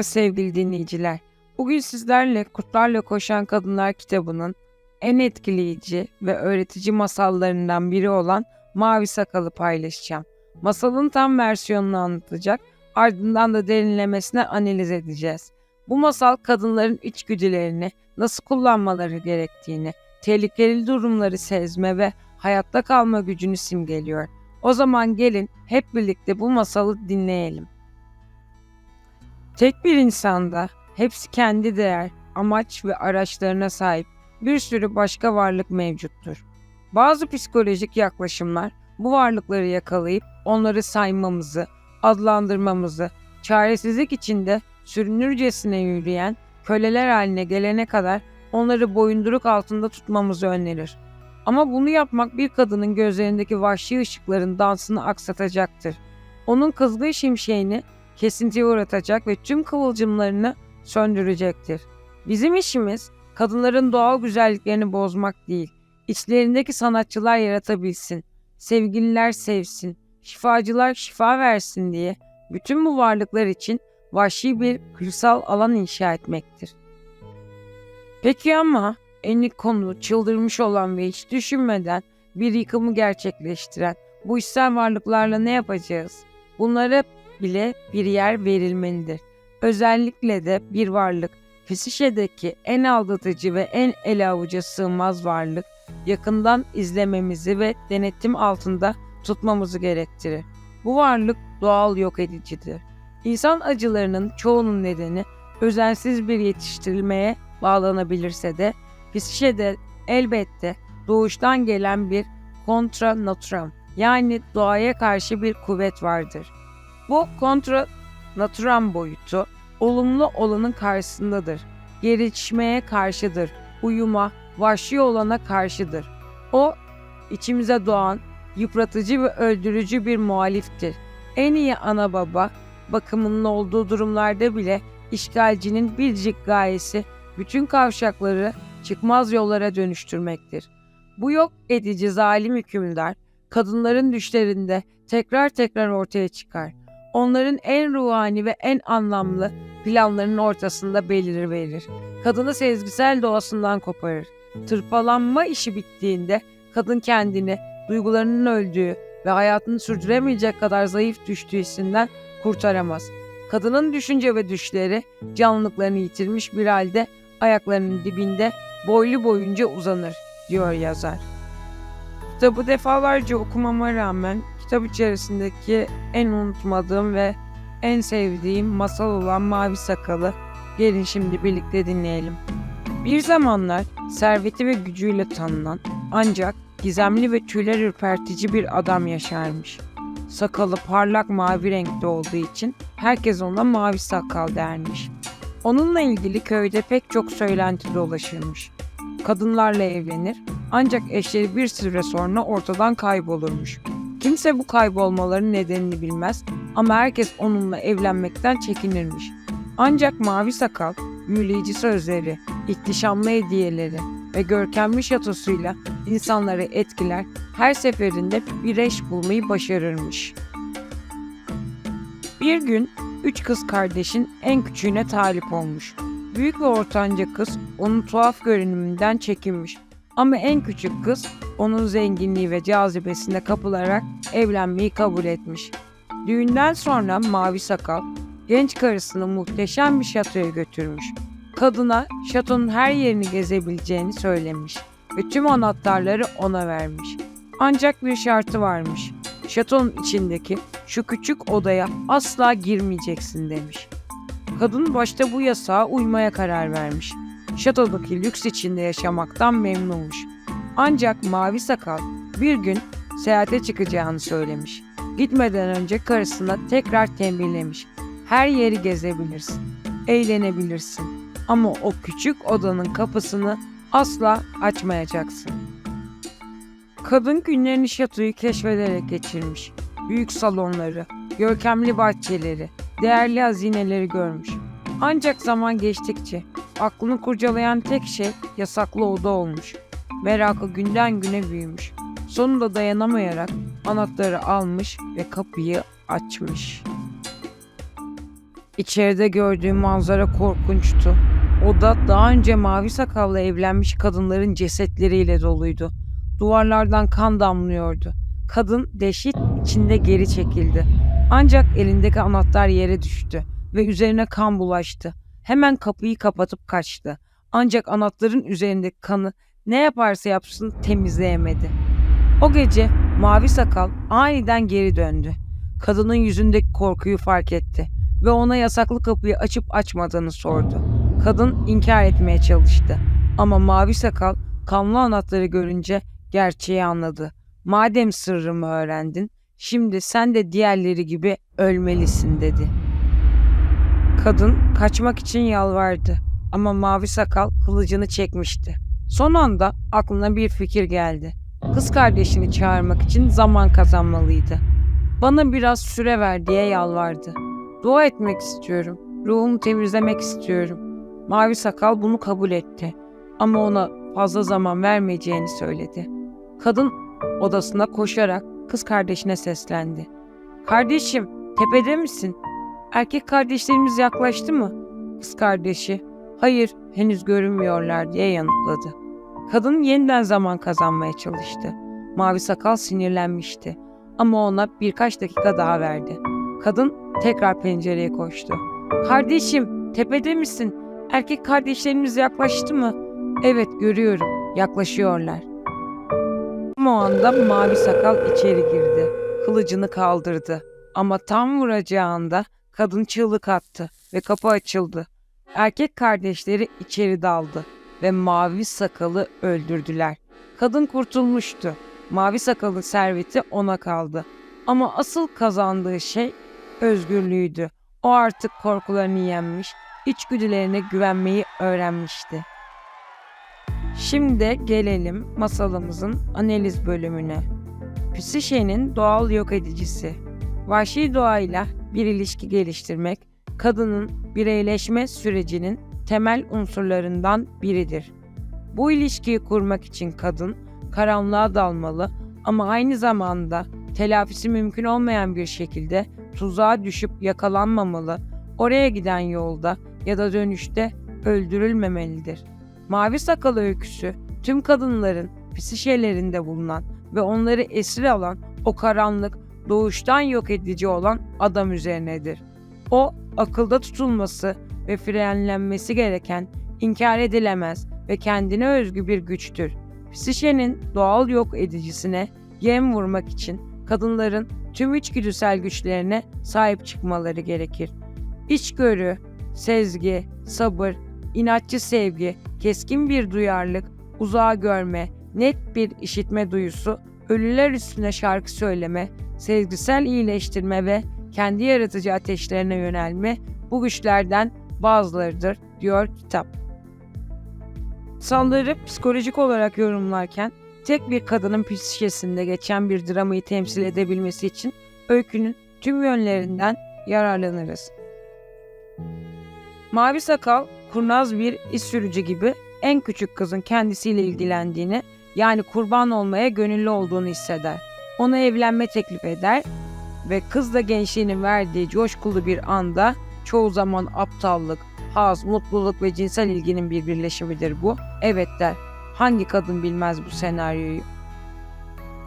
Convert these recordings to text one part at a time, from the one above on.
Merhaba sevgili dinleyiciler. Bugün sizlerle Kurtlarla Koşan Kadınlar kitabının en etkileyici ve öğretici masallarından biri olan Mavi Sakal'ı paylaşacağım. Masalın tam versiyonunu anlatacak, ardından da derinlemesine analiz edeceğiz. Bu masal kadınların içgüdülerini nasıl kullanmaları gerektiğini, tehlikeli durumları sezme ve hayatta kalma gücünü simgeliyor. O zaman gelin hep birlikte bu masalı dinleyelim. Tek bir insanda hepsi kendi değer, amaç ve araçlarına sahip bir sürü başka varlık mevcuttur. Bazı psikolojik yaklaşımlar bu varlıkları yakalayıp onları saymamızı, adlandırmamızı, çaresizlik içinde sürünürcesine yürüyen köleler haline gelene kadar onları boyunduruk altında tutmamızı önerir. Ama bunu yapmak bir kadının gözlerindeki vahşi ışıkların dansını aksatacaktır. Onun kızgın şimşeğini kesintiye uğratacak ve tüm kıvılcımlarını söndürecektir. Bizim işimiz kadınların doğal güzelliklerini bozmak değil, içlerindeki sanatçılar yaratabilsin, sevgililer sevsin, şifacılar şifa versin diye bütün bu varlıklar için vahşi bir kırsal alan inşa etmektir. Peki ama en ilk konu çıldırmış olan ve hiç düşünmeden bir yıkımı gerçekleştiren bu içsel varlıklarla ne yapacağız? Bunlara bile bir yer verilmelidir. Özellikle de bir varlık, Fisişe'deki en aldatıcı ve en ele avuca sığmaz varlık, yakından izlememizi ve denetim altında tutmamızı gerektirir. Bu varlık doğal yok edicidir. İnsan acılarının çoğunun nedeni özensiz bir yetiştirilmeye bağlanabilirse de Fisişe'de elbette doğuştan gelen bir kontra naturam yani doğaya karşı bir kuvvet vardır. Bu kontra naturam boyutu olumlu olanın karşısındadır. Gelişmeye karşıdır. Uyuma, vahşi olana karşıdır. O içimize doğan yıpratıcı ve öldürücü bir muhaliftir. En iyi ana baba bakımının olduğu durumlarda bile işgalcinin biricik gayesi bütün kavşakları çıkmaz yollara dönüştürmektir. Bu yok edici zalim hükümdar kadınların düşlerinde tekrar tekrar ortaya çıkar. Onların en ruhani ve en anlamlı planlarının ortasında belirir verir. Kadını sezgisel doğasından koparır. Tırpalanma işi bittiğinde kadın kendini duygularının öldüğü ve hayatını sürdüremeyecek kadar zayıf düştüğü hissinden kurtaramaz. Kadının düşünce ve düşleri canlılıklarını yitirmiş bir halde ayaklarının dibinde boylu boyunca uzanır, diyor yazar. Kitabı defalarca okumama rağmen kitap içerisindeki en unutmadığım ve en sevdiğim masal olan Mavi Sakalı gelin şimdi birlikte dinleyelim. Bir zamanlar serveti ve gücüyle tanınan ancak gizemli ve tüyler ürpertici bir adam yaşarmış. Sakalı parlak mavi renkte olduğu için herkes ona mavi sakal dermiş. Onunla ilgili köyde pek çok söylenti dolaşırmış. Kadınlarla evlenir ancak eşleri bir süre sonra ortadan kaybolurmuş. Kimse bu kaybolmaların nedenini bilmez ama herkes onunla evlenmekten çekinirmiş. Ancak mavi sakal, büyüleyici sözleri, ihtişamlı hediyeleri ve görkemli şatosuyla insanları etkiler, her seferinde bir eş bulmayı başarırmış. Bir gün üç kız kardeşin en küçüğüne talip olmuş. Büyük ve ortanca kız onun tuhaf görünümünden çekinmiş. Ama en küçük kız onun zenginliği ve cazibesine kapılarak evlenmeyi kabul etmiş. Düğünden sonra Mavi Sakal genç karısını muhteşem bir şatoya götürmüş. Kadına şatonun her yerini gezebileceğini söylemiş ve tüm anahtarları ona vermiş. Ancak bir şartı varmış. Şatonun içindeki şu küçük odaya asla girmeyeceksin demiş. Kadın başta bu yasağa uymaya karar vermiş. Şatodaki lüks içinde yaşamaktan memnunmuş. Ancak Mavi Sakal bir gün seyahate çıkacağını söylemiş. Gitmeden önce karısına tekrar tembihlemiş. Her yeri gezebilirsin, eğlenebilirsin ama o küçük odanın kapısını asla açmayacaksın. Kadın günlerini şatoyu keşfederek geçirmiş. Büyük salonları, görkemli bahçeleri, değerli hazineleri görmüş. Ancak zaman geçtikçe aklını kurcalayan tek şey yasaklı oda olmuş. Merakı günden güne büyümüş. Sonunda dayanamayarak anahtarı almış ve kapıyı açmış. İçeride gördüğüm manzara korkunçtu. Oda daha önce mavi sakallı evlenmiş kadınların cesetleriyle doluydu. Duvarlardan kan damlıyordu. Kadın dehşet içinde geri çekildi. Ancak elindeki anahtar yere düştü ve üzerine kan bulaştı. Hemen kapıyı kapatıp kaçtı. Ancak anahtarın üzerindeki kanı ne yaparsa yapsın temizleyemedi. O gece mavi sakal aniden geri döndü. Kadının yüzündeki korkuyu fark etti ve ona yasaklı kapıyı açıp açmadığını sordu. Kadın inkar etmeye çalıştı ama mavi sakal kanlı anahtarı görünce gerçeği anladı. Madem sırrımı öğrendin, şimdi sen de diğerleri gibi ölmelisin dedi. Kadın kaçmak için yalvardı ama mavi sakal kılıcını çekmişti. Son anda aklına bir fikir geldi. Kız kardeşini çağırmak için zaman kazanmalıydı. Bana biraz süre ver diye yalvardı. Dua etmek istiyorum. Ruhumu temizlemek istiyorum. Mavi sakal bunu kabul etti. Ama ona fazla zaman vermeyeceğini söyledi. Kadın odasına koşarak kız kardeşine seslendi. Kardeşim, tepede misin? Erkek kardeşlerimiz yaklaştı mı? Kız kardeşi, hayır henüz görünmüyorlar diye yanıtladı. Kadın yeniden zaman kazanmaya çalıştı. Mavi sakal sinirlenmişti ama ona birkaç dakika daha verdi. Kadın tekrar pencereye koştu. Kardeşim, tepede misin? Erkek kardeşlerimiz yaklaştı mı? Evet, görüyorum. Yaklaşıyorlar. O anda mavi sakal içeri girdi. Kılıcını kaldırdı. Ama tam vuracağı anda kadın çığlık attı ve kapı açıldı. Erkek kardeşleri içeri daldı ve mavi sakalı öldürdüler. Kadın kurtulmuştu. Mavi sakalın serveti ona kaldı. Ama asıl kazandığı şey özgürlüğüydü. O artık korkularını yenmiş, içgüdülerine güvenmeyi öğrenmişti. Şimdi gelelim masalımızın analiz bölümüne. Psişe'nin doğal yok edicisi. Vahşi doğayla bir ilişki geliştirmek, kadının bireyleşme sürecinin temel unsurlarından biridir. Bu ilişkiyi kurmak için kadın karanlığa dalmalı ama aynı zamanda telafisi mümkün olmayan bir şekilde tuzağa düşüp yakalanmamalı, oraya giden yolda ya da dönüşte öldürülmemelidir. Mavi Sakal öyküsü tüm kadınların psişelerinde bulunan ve onları esir alan o karanlık, doğuştan yok edici olan adam üzerinedir. O akılda tutulması ve frenlenmesi gereken, inkar edilemez ve kendine özgü bir güçtür. Psişenin doğal yok edicisine yem vurmak için kadınların tüm içgüdüsel güçlerine sahip çıkmaları gerekir. İçgörü, sezgi, sabır, inatçı sevgi, keskin bir duyarlılık, uzağa görme, net bir işitme duyusu, ölüler üstüne şarkı söyleme, sezgisel iyileştirme ve kendi yaratıcı ateşlerine yönelme bu güçlerden bazılarıdır diyor kitap. Salları psikolojik olarak yorumlarken tek bir kadının psikisinde geçen bir dramayı temsil edebilmesi için öykünün tüm yönlerinden yararlanırız. Mavi sakal kurnaz bir iş sürücü gibi en küçük kızın kendisiyle ilgilendiğini yani kurban olmaya gönüllü olduğunu hisseder. Ona evlenme teklif eder ve kız da gençliğinin verdiği coşkulu bir anda çoğu zaman aptallık, haz, mutluluk ve cinsel ilginin bir birleşimidir bu. Evet der. Hangi kadın bilmez bu senaryoyu?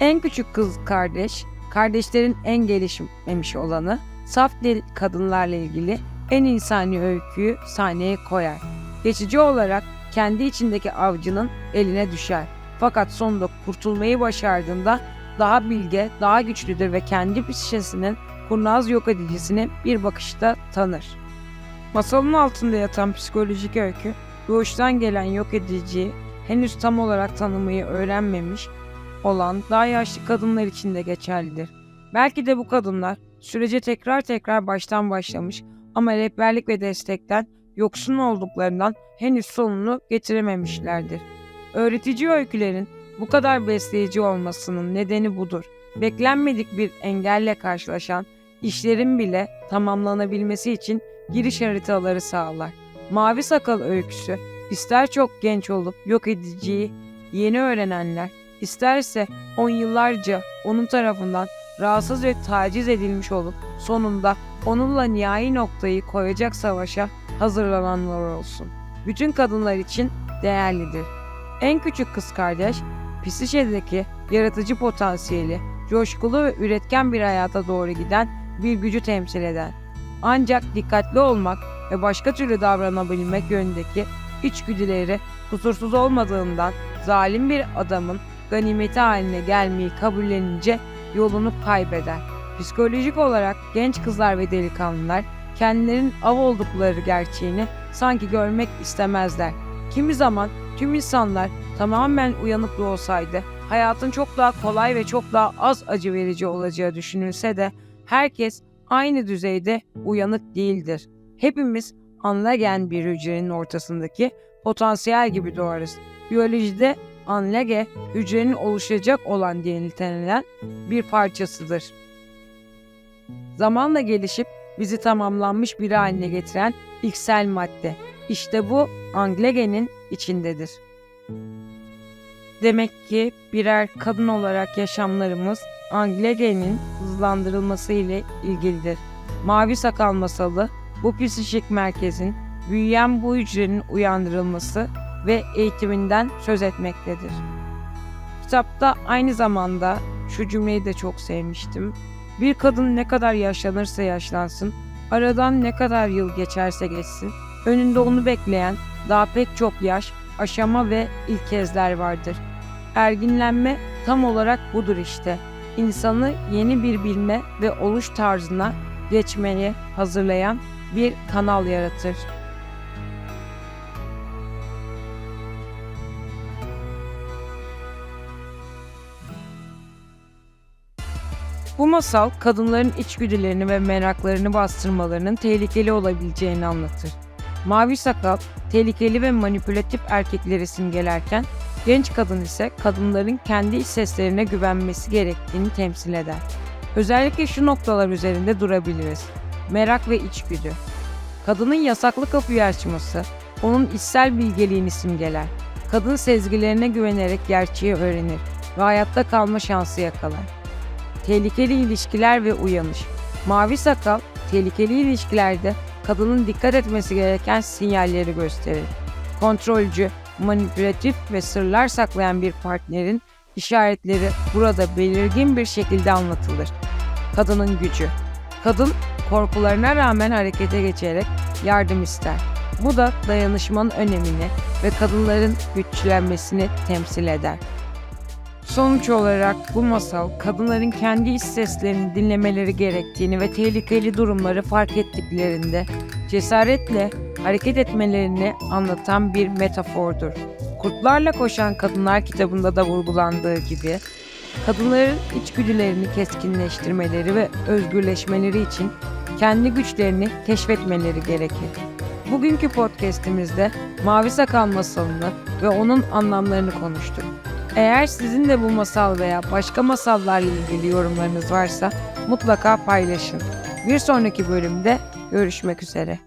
En küçük kız kardeş, kardeşlerin en gelişmemiş olanı, saf deli kadınlarla ilgili en insani öyküyü sahneye koyar. Geçici olarak kendi içindeki avcının eline düşer. Fakat sonunda kurtulmayı başardığında daha bilge, daha güçlüdür ve kendi psişesinin kurnaz yok edicisini bir bakışta tanır. Masalın altında yatan psikolojik öykü, doğuştan gelen yok ediciyi henüz tam olarak tanımayı öğrenmemiş olan daha yaşlı kadınlar için de geçerlidir. Belki de bu kadınlar sürece tekrar tekrar baştan başlamış ama rehberlik ve destekten yoksun olduklarından henüz sonunu getirememişlerdir. Öğretici öykülerin bu kadar besleyici olmasının nedeni budur. Beklenmedik bir engelle karşılaşan işlerin bile tamamlanabilmesi için giriş haritaları sağlar. Mavi Sakal öyküsü ister çok genç olup yok ediciyi yeni öğrenenler, isterse on yıllarca onun tarafından rahatsız ve taciz edilmiş olup sonunda onunla nihai noktayı koyacak savaşa hazırlananlar olsun. Bütün kadınlar için değerlidir. En küçük kız kardeş, psişedeki yaratıcı potansiyeli, coşkulu ve üretken bir hayata doğru giden bir gücü temsil eder. Ancak dikkatli olmak ve başka türlü davranabilmek yönündeki içgüdüleri kusursuz olmadığından zalim bir adamın ganimeti haline gelmeyi kabullenince yolunu kaybeder. Psikolojik olarak genç kızlar ve delikanlılar kendilerinin av oldukları gerçeğini sanki görmek istemezler. Kimi zaman tüm insanlar tamamen uyanık da olsaydı hayatın çok daha kolay ve çok daha az acı verici olacağı düşünülse de herkes aynı düzeyde uyanık değildir. Hepimiz anlagen bir hücrenin ortasındaki potansiyel gibi doğarız. Biyolojide anlage hücrenin oluşacak olan diye nitelenen bir parçasıdır. Zamanla gelişip bizi tamamlanmış bir haline getiren ilksel madde. İşte bu anglegenin içindedir. Demek ki birer kadın olarak yaşamlarımız anglegenin hızlandırılması ile ilgilidir. Mavi Sakal Masalı bu psikik merkezin büyüyen bu hücrenin uyandırılması ve eğitiminden söz etmektedir. Kitapta aynı zamanda şu cümleyi de çok sevmiştim. Bir kadın ne kadar yaşlanırsa yaşlansın, aradan ne kadar yıl geçerse geçsin, önünde onu bekleyen daha pek çok yaş, aşama ve ilkezler vardır. Erginlenme tam olarak budur işte. İnsanı yeni bir bilme ve oluş tarzına geçmeye hazırlayan bir kanal yaratır. Bu masal kadınların içgüdülerini ve meraklarını bastırmalarının tehlikeli olabileceğini anlatır. Mavi sakal tehlikeli ve manipülatif erkekleri simgelerken genç kadın ise kadınların kendi iç seslerine güvenmesi gerektiğini temsil eder. Özellikle şu noktalar üzerinde durabiliriz. Merak ve içgüdü. Kadının yasaklı kapıyı açması, onun içsel bilgeliğini simgeler. Kadın sezgilerine güvenerek gerçeği öğrenir ve hayatta kalma şansı yakalar. Tehlikeli ilişkiler ve uyanış. Mavi sakal, tehlikeli ilişkilerde kadının dikkat etmesi gereken sinyalleri gösterir. Kontrolcü, manipülatif ve sırlar saklayan bir partnerin işaretleri burada belirgin bir şekilde anlatılır. Kadının gücü. Kadın korkularına rağmen harekete geçerek yardım ister. Bu da dayanışmanın önemini ve kadınların güçlenmesini temsil eder. Sonuç olarak bu masal kadınların kendi iç seslerini dinlemeleri gerektiğini ve tehlikeli durumları fark ettiklerinde cesaretle hareket etmelerini anlatan bir metafordur. Kurtlarla Koşan Kadınlar kitabında da vurgulandığı gibi kadınların içgüdülerini keskinleştirmeleri ve özgürleşmeleri için kendi güçlerini keşfetmeleri gerekir. Bugünkü podcast'imizde Mavi Sakal masalını ve onun anlamlarını konuştuk. Eğer sizin de bu masal veya başka masallarla ilgili yorumlarınız varsa mutlaka paylaşın. Bir sonraki bölümde görüşmek üzere.